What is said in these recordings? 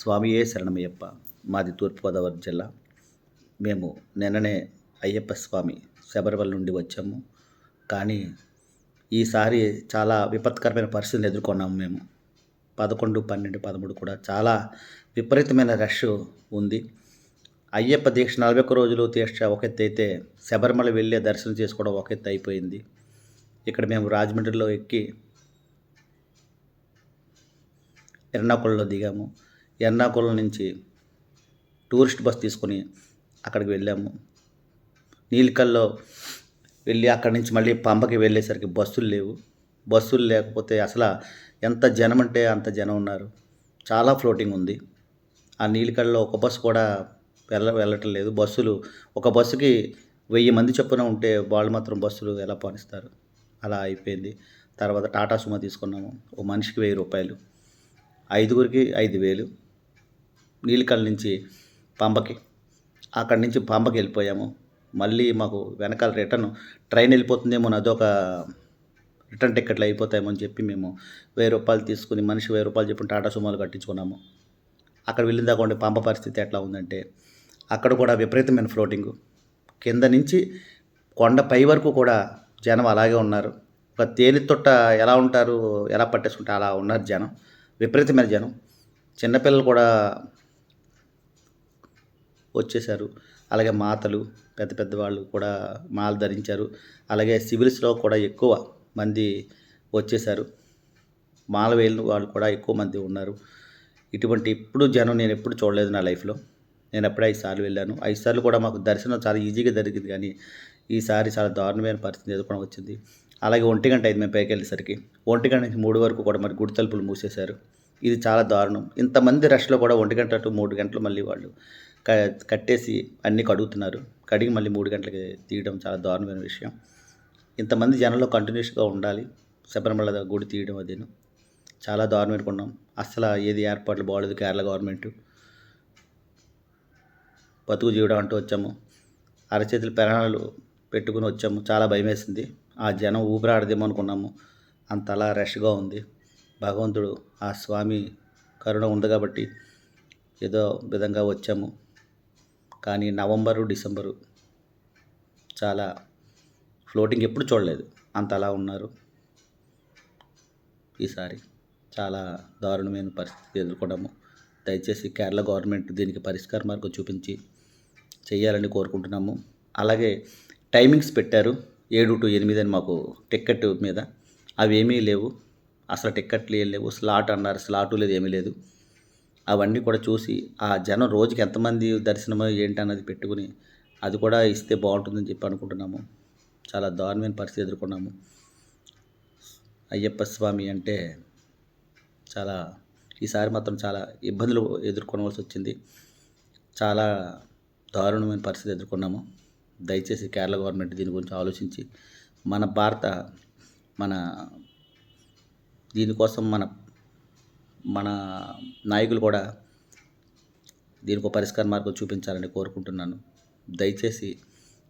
స్వామియే శరణమయ్యప్ప? మాది తూర్పుగోదావరి జిల్లా. మేము నిన్ననే అయ్యప్ప స్వామి శబరిమల నుండి వచ్చాము. కానీ ఈసారి చాలా విపత్కరమైన పరిస్థితిని ఎదుర్కొన్నాము మేము. పదకొండు పన్నెండు పదమూడు కూడా చాలా విపరీతమైన రష్ ఉంది. అయ్యప్ప దీక్ష నలభై ఒక్క రోజులు దీక్ష ఒక ఎత్తు అయితే శబరిమల వెళ్ళే దర్శనం చేసుకోవడం ఒక ఎత్తు అయిపోయింది. ఇక్కడ మేము రాజమండ్రిలో ఎక్కి ఎర్నాకుళంలో దిగాము. ఎర్నాకుళం నుంచి టూరిస్ట్ బస్ తీసుకొని అక్కడికి వెళ్ళాము. నీలికల్లో వెళ్ళి అక్కడి నుంచి మళ్ళీ పంపకి వెళ్ళేసరికి బస్సులు లేవు. బస్సులు లేకపోతే అసలు ఎంత జనం అంటే అంత జనం ఉన్నారు. చాలా ఫ్లోటింగ్ ఉంది. ఆ నీలికల్లో ఒక బస్సు కూడా వెళ్ళ వెళ్ళటం లేదు. బస్సులు ఒక బస్సుకి వెయ్యి మంది చొప్పున ఉంటే వాళ్ళు మాత్రం బస్సులు ఎలా పాలిస్తారు అలా అయిపోయింది. తర్వాత టాటా సుమో తీసుకున్నాము. ఓ మనిషికి వెయ్యి రూపాయలు. ఐదుగురికి ఐదు వేలు. నీలికల్ నుంచి పంబకి అక్కడి నుంచి పంబకి వెళ్ళిపోయాము. మళ్ళీ మాకు వెనకాల రిటర్న్ ట్రైన్ వెళ్ళిపోతుందేమో అదొక రిటర్న్ టికెట్లు అయిపోతాయేమో అని చెప్పి మేము వెయ్యి రూపాయలు తీసుకుని మనిషి వెయ్యి రూపాయలు చెప్పి టాటా సుమోలు కట్టించుకున్నాము. అక్కడ వెళ్ళిన దాకా ఉండే పంప పరిస్థితి ఎట్లా ఉందంటే అక్కడ కూడా విపరీతమైన ఫ్లోటింగ్. కింద నుంచి కొండ పై వరకు కూడా జనం అలాగే ఉన్నారు. ఒక తేలి తొట్ట ఎలా ఉంటారు ఎలా పట్టేసుకుంటే అలా ఉన్నారు జనం. విపరీతమైన జనం. చిన్నపిల్లలు కూడా వచ్చేసారు అలాగే మాతలు పెద్ద పెద్ద వాళ్ళు కూడా మాలు ధరించారు. అలాగే సివిల్స్లో కూడా ఎక్కువ మంది వచ్చేసారు మాల వేలిన వాళ్ళు కూడా ఎక్కువ మంది ఉన్నారు. ఇటువంటి ఎప్పుడు జనం నేను ఎప్పుడు చూడలేదు నా లైఫ్లో. నేను ఎప్పుడు ఐదు సార్లు వెళ్ళాను. ఐదు సార్లు కూడా మాకు దర్శనం చాలా ఈజీగా జరిగింది. కానీ ఈసారి చాలా దారుణమైన పరిస్థితి ఎదుర్కొని వచ్చింది. అలాగే ఒంటి గంట ఐదు మేము పైకి వెళ్ళేసరికి. ఒంటి గంట నుంచి మూడు వరకు కూడా మరి గుడి తలుపులు మూసేశారు. ఇది చాలా దారుణం. ఇంతమంది రష్లో కూడా ఒంటి గంట టు మూడు గంటలు మళ్ళీ వాళ్ళు కట్టేసి అన్నీ కడుగుతున్నారు. కడిగి మళ్ళీ మూడు గంటలకి తీయడం చాలా దారుణమైన విషయం. ఇంతమంది జనంలో కంటిన్యూస్గా ఉండాలి. శబరిమల గుడి తీయడం అదేను. చాలా దారుణమైన కొన్నాం అసలు ఏది ఏర్పాట్లు బాగలేదు కేరళ గవర్నమెంట్. బతుకు జీవడం అంటూ వచ్చాము. అరచేతులు పెరణాలు పెట్టుకుని వచ్చాము. చాలా భయం వేసింది ఆ జనం ఊపిరాడదేమో అనుకున్నాము. అంత అలా రష్గా ఉంది. భగవంతుడు ఆ స్వామి కరుణ ఉంది కాబట్టి ఏదో విధంగా వచ్చాము. కానీ నవంబరు డిసెంబరు చాలా ఫ్లోటింగ్ ఎప్పుడు చూడలేదు. అంత అలా ఉన్నారు. ఈసారి చాలా దారుణమైన పరిస్థితి ఎదుర్కొన్నాము. దయచేసి కేరళ గవర్నమెంట్ దీనికి పరిష్కార మార్గం చూపించి చేయాలని కోరుకుంటున్నాము. అలాగే టైమింగ్స్ పెట్టారు. ఏడు టు ఎనిమిది అని మాకు టికెట్ మీద. అవి ఏమీ లేవు. అసలు టిక్కెట్లు ఏం లేవు. స్లాట్ అన్నారు. స్లాటు లేదు ఏమీ లేదు. అవన్నీ కూడా చూసి ఆ జనం రోజుకి ఎంతమంది దర్శనమో ఏంటి అన్నది పెట్టుకుని అది కూడా ఇస్తే బాగుంటుందని చెప్పి అనుకుంటున్నాము. చాలా దారుణమైన పరిస్థితి ఎదుర్కొన్నాము. అయ్యప్ప స్వామి అంటే చాలా ఈసారి మాత్రం చాలా ఇబ్బందులు ఎదుర్కొనవలసి వచ్చింది. చాలా దారుణమైన పరిస్థితి ఎదుర్కొన్నాము. దయచేసి కేరళ గవర్నమెంట్ దీని గురించి ఆలోచించి మన భారత మన దీనికోసం మన మన నాయకులు కూడా దీనికి ఒక పరిష్కార మార్గం చూపించాలని కోరుకుంటున్నాను. దయచేసి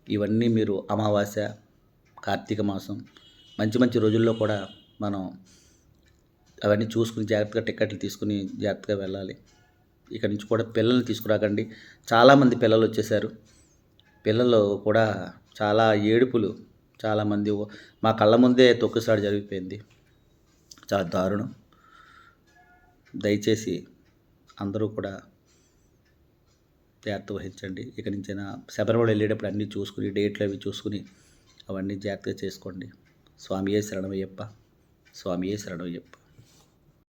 ఇవన్నీ మీరు అమావాస్య కార్తీక మాసం మంచి మంచి రోజుల్లో కూడా మనం అవన్నీ చూసుకుని జాగ్రత్తగా టికెట్లు తీసుకుని జాగ్రత్తగా వెళ్ళాలి. ఇక్కడ నుంచి కూడా పిల్లల్ని తీసుకురాకండి. చాలామంది పిల్లలు వచ్చేసారు. పిల్లలు కూడా చాలా ఏడుపులు చాలామంది మా కళ్ళ ముందే తొక్కుసాడు జరిగిపోయింది. చాలా దారుణం. దయచేసి అందరూ కూడా జాగ్రత్త వహించండి. ఇక నుంచైనా శబరిమల వెళ్ళేటప్పుడు అన్నీ చూసుకుని డేట్లు అవి చూసుకుని అవన్నీ జాగ్రత్తగా చేసుకోండి. స్వామియే శరణమయ్యప్ప స్వామియే శరణమయ్యప్ప.